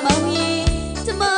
เมายีจะมา